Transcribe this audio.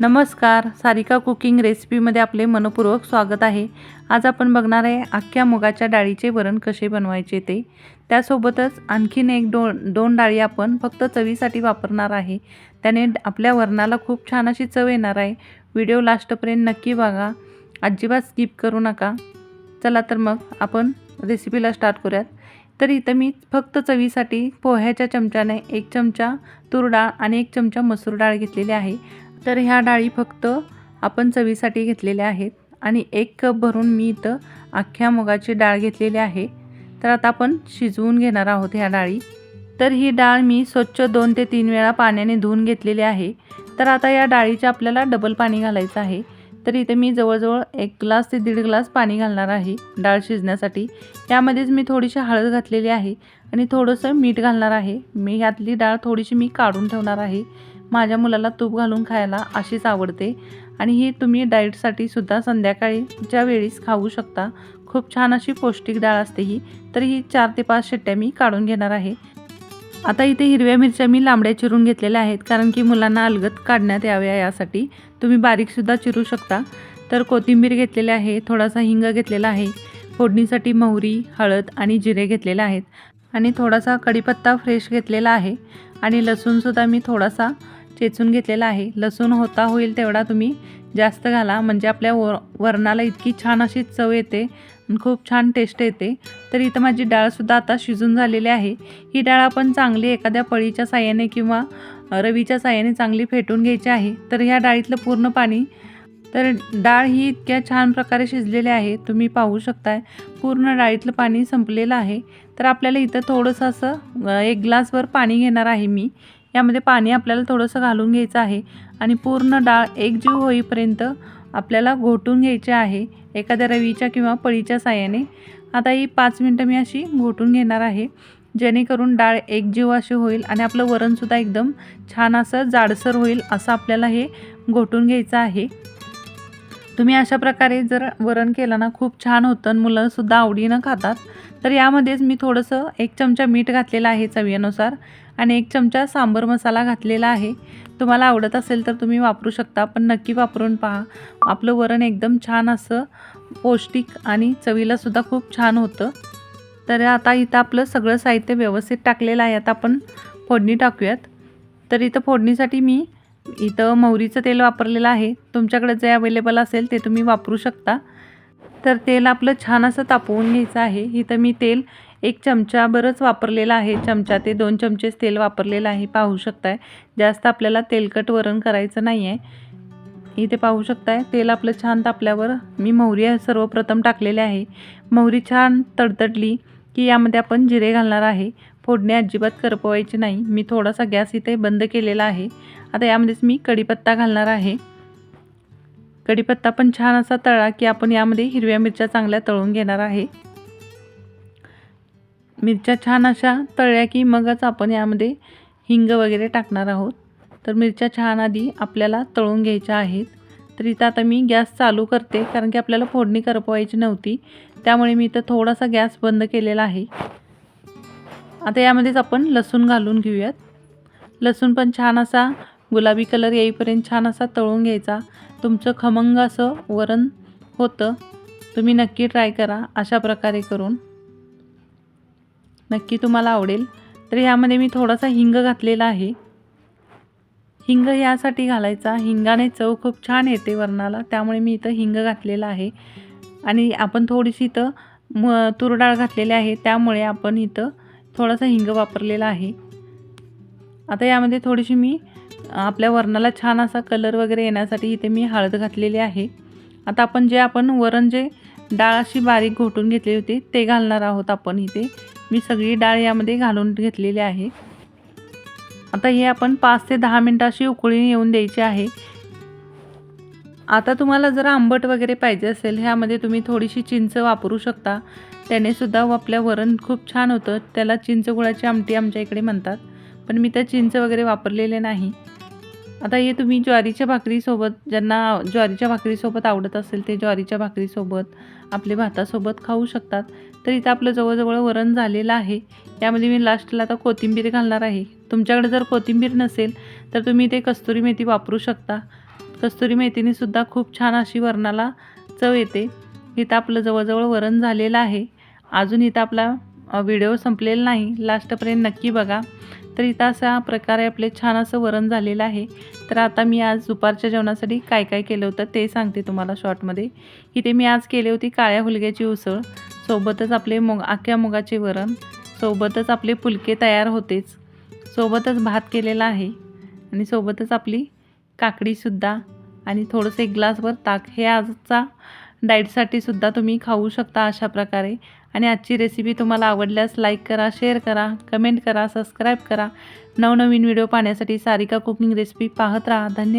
नमस्कार सारिका कुकिंग रेसिपीमध्ये आपले मनपूर्वक स्वागत आहे. आज आपण बघणार आहे अख्ख्या मुगाच्या डाळीचे वरण कसे बनवायचे ते. त्यासोबतच आणखीन एक डो दोन डाळी आपण फक्त चवीसाठी वापरणार आहे. त्याने आपल्या वरणाला खूप छान अशी चव येणार आहे. व्हिडिओ लास्टपर्यंत नक्की बघा. अजिबात स्किप करू नका. चला तर मग आपण रेसिपीला स्टार्ट करूयात. तर इथं मी फक्त चवीसाठी पोह्याच्या चमच्याने एक चमचा तूर डाळ आणि एक चमचा मसूर डाळ घेतलेली आहे. तर ह्या डाळी फक्त आपण चवीसाठी घेतलेल्या आहेत. आणि एक कप भरून मी इथं अख्ख्या मुगाची डाळ घेतलेली आहे. तर आता आपण शिजवून घेणार आहोत ह्या डाळी. तर ही डाळ मी स्वच्छ दोन ते तीन वेळा पाण्याने धुवून घेतलेली आहे. तर आता या डाळीचे आपल्याला डबल पाणी घालायचं आहे. तर इथे मी जवळजवळ एक ग्लास ते दीड ग्लास पाणी घालणार आहे डाळ शिजण्यासाठी. यामध्येच मी थोडीशी हळद घातलेली आहे. आणि थोडंसं मीठ घालणार आहे. मी यातली डाळ थोडीशी मी काढून ठेवणार आहे. माझ्या मुलाला तूप घालून खायला अशीच आवडते. आणि ही तुम्ही डाएटसाठी सुद्धा संध्याकाळीच्या वेळीस खाऊ शकता. खूप छान अशी पौष्टिक डाळ असते ही. तर ही चार ते पाच शिट्ट्या मी काढून घेणार आहे. आता इथे हिरव्या मिरच्या मी लांबड्या चिरून घेतलेल्या आहेत. कारण की मुलांना अलगत काढण्यात याव्या यासाठी तुम्ही बारीकसुद्धा चिरू शकता. तर कोथिंबीर घेतलेली आहे थोडासा हिंग घेतलेला आहे. फोडणीसाठी मोहरी हळद आणि जिरे घेतलेले आहेत. आणि थोडासा कढीपत्ता फ्रेश घेतलेला आहे. आणि लसूणसुद्धा मी थोडासा चेचून घेतलेला आहे. लसूण होता होईल तेवढा तुम्ही जास्त घाला. म्हणजे आपल्या वर वरणाला इतकी छान अशी चव येते खूप छान टेस्ट येते. तर इथं माझी डाळसुद्धा आता शिजून झालेली आहे. ही डाळ आपण चांगली एखाद्या पळीच्या साह्याने किंवा रवीच्या साह्याने चांगली फेटून घ्यायची आहे. तर ह्या डाळीतलं पूर्ण पाणी तर डाळ ही इतक्या छान प्रकारे शिजलेली आहे. तुम्ही पाहू शकताय पूर्ण डाळीतलं पाणी संपलेलं आहे. तर आपल्याला इथं थोडंसं असं एक ग्लासभर पाणी घेणार आहे मी. यामध्ये पाणी आपल्याला थोडंसं घालून घ्यायचं आहे आणि पूर्ण डाळ एकजीव होईपर्यंत आपल्याला घोटून घ्यायचे आहे एखाद्या रवीच्या किंवा पळीच्या साह्याने. आता ही पाच मिनटं मी अशी घोटून घेणार आहे जेणेकरून डाळ एकजीव अशी होईल आणि आपलं वरणसुद्धा एकदम छान असं जाडसर होईल असं आपल्याला हे घोटून घ्यायचं आहे. तुम्ही अशा प्रकारे जर वरण केलं ना खूप छान होतं आणि मुलंसुद्धा आवडीनं खातात. तर यामध्येच मी थोडंसं एक चमचा मीठ घातलेलं आहे चवीनुसार आणि एक चमचा सांबर मसाला घातलेला आहे. तुम्हाला आवडत असेल तर तुम्ही वापरू शकता पण नक्की वापरून पहा. आपलं वरण एकदम छान असं पौष्टिक आणि चवीलासुद्धा खूप छान होतं. तर आता इथं आपलं सगळं साहित्य व्यवस्थित टाकलेलं आहे. आता आपण फोडणी टाकूयात. तर इथं फोडणीसाठी मी इथं मोहरीचं तेल वापरलेलं आहे. तुमच्याकडे जे अवेलेबल असेल ते तुम्ही वापरू शकता. तर तेल आपलं छान असं तापवून घ्यायचं आहे. इथं मी तेल एक चमचाभरच वापरलेलं आहे. चमचा ते दोन चमचेच तेल वापरलेलं आहे. पाहू शकताय. जास्त आपल्याला तेलकट वरण करायचं नाही आहे इथे पाहू शकताय. तेल आपलं छान तापल्यावर मी मोहरी सर्वप्रथम टाकलेले आहे. मोहरी छान तडतडली की यामध्ये आपण जिरे घालणार आहे. फोडणी अजिबात करपवायची नाही. मी थोडासा गॅस इथे बंद केलेला आहे. आता यामध्येच मी कढीपत्ता घालणार आहे. कढीपत्ता पण छान असा तळा की आपण यामध्ये हिरव्या मिरच्या चांगल्या तळून घेणार आहे. मिरच्या छान अशा तळल्या की मगच आपण यामध्ये हिंग वगैरे टाकणार आहोत. तर मिरच्या छान आधी आपल्याला तळून घ्यायच्या आहेत. तर इथं आता मी गॅस चालू करते कारण की आपल्याला फोडणी करपवायची नव्हती. त्यामुळे मी इथं थोडासा गॅस बंद केलेला आहे. आता यामध्येच आपण लसूण घालून घेऊयात. लसूण पण छान असा गुलाबी कलर येईपर्यंत छान असा तळून घ्यायचा. तुमचं खमंग असं वरण होतं. तुम्ही नक्की ट्राय करा अशा प्रकारे करून. नक्की तुम्हाला आवडेल. तर ह्यामध्ये मी थोडासा हिंग घातलेला आहे. हिंग यासाठी घालायचा. हिंगाने चव खूप छान येते वरणाला त्यामुळे मी इथं हिंग घातलेला आहे. आणि आपण थोडीशी इथं म तूर डाळ घातलेली आहे त्यामुळे आपण इथं थोडासा हिंग वापरलेला आहे. आता यामध्ये थोडीशी मी आपल्या वरणाला छान असा कलर वगैरे येण्यासाठी इथे मी हळद घातलेली आहे. आता आपण जे आपण वरण जे डाळ अशी बारीक घोटून घेतली होती ते घालणार आहोत आपण इथे. मी सगळी डाळ यामध्ये घालून घेतलेली आहे. आता हे आपण पाच ते दहा मिनटं अशी उकळी येऊन द्यायची आहे. आता तुम्हाला जर आंबट वगैरे पाहिजे असेल ह्यामध्ये तुम्ही थोडीशी चिंच वापरू शकता. त्याने सुद्धा हो आपल्या वरण खूप छान होतं. त्याला चिंच गुळाची आमटी आमच्या इकडे म्हणतात. पण मी त्या चिंच वगैरे वापरलेले नाही. आता हे तुम्ही ज्वारीच्या भाकरीसोबत ज्यांना ज्वारीच्या भाकरीसोबत आवडत असेल ते ज्वारीच्या भाकरीसोबत आपले भातासोबत खाऊ शकतात. तर इथं आपलं जवळजवळ वरण झालेलं आहे. यामध्ये मी लास्टला आता कोथिंबीर घालणार आहे. तुमच्याकडे जर कोथिंबीर नसेल तर तुम्ही ते कस्तुरी मेथी वापरू शकता. कस्तुरी मेथीने सुद्धा खूप छान अशी वरणाला चव येते. इथं आपलं जवळजवळ वरण झालेलं आहे. अजून इथं आपला व्हिडिओ संपलेला नाही. लास्टपर्यंत नक्की बघा. तर इथं अशा प्रकारे आपले छान असं वरण झालेलं आहे. तर आता मी आज दुपारच्या जेवणासाठी काय काय केलं होतं ते सांगते तुम्हाला शॉर्टमध्ये इथे मी आज केली होती काळ्या हुलग्याची उसळ. सोबतच आपले मुग आख्या मुगाचे वरण. सोबतच आपले फुलके तयार होतेच. सोबतच भात केलेला आहे. आणि सोबतच आपली काकडीसुद्धा आणि थोडंसं एक ग्लासभर ताक. हे आजचा डाईटसाठी सुद्धा तुम्ही खाऊ शकता अशा प्रकारे. आणि आजची रेसिपी तुम्हाला आवडल्यास लाईक करा शेअर करा कमेंट करा सबस्क्राईब करा. नवनवीन व्हिडिओ पाहण्यासाठी सारिका कुकिंग रेसिपी पाहत राहा. धन्यवाद.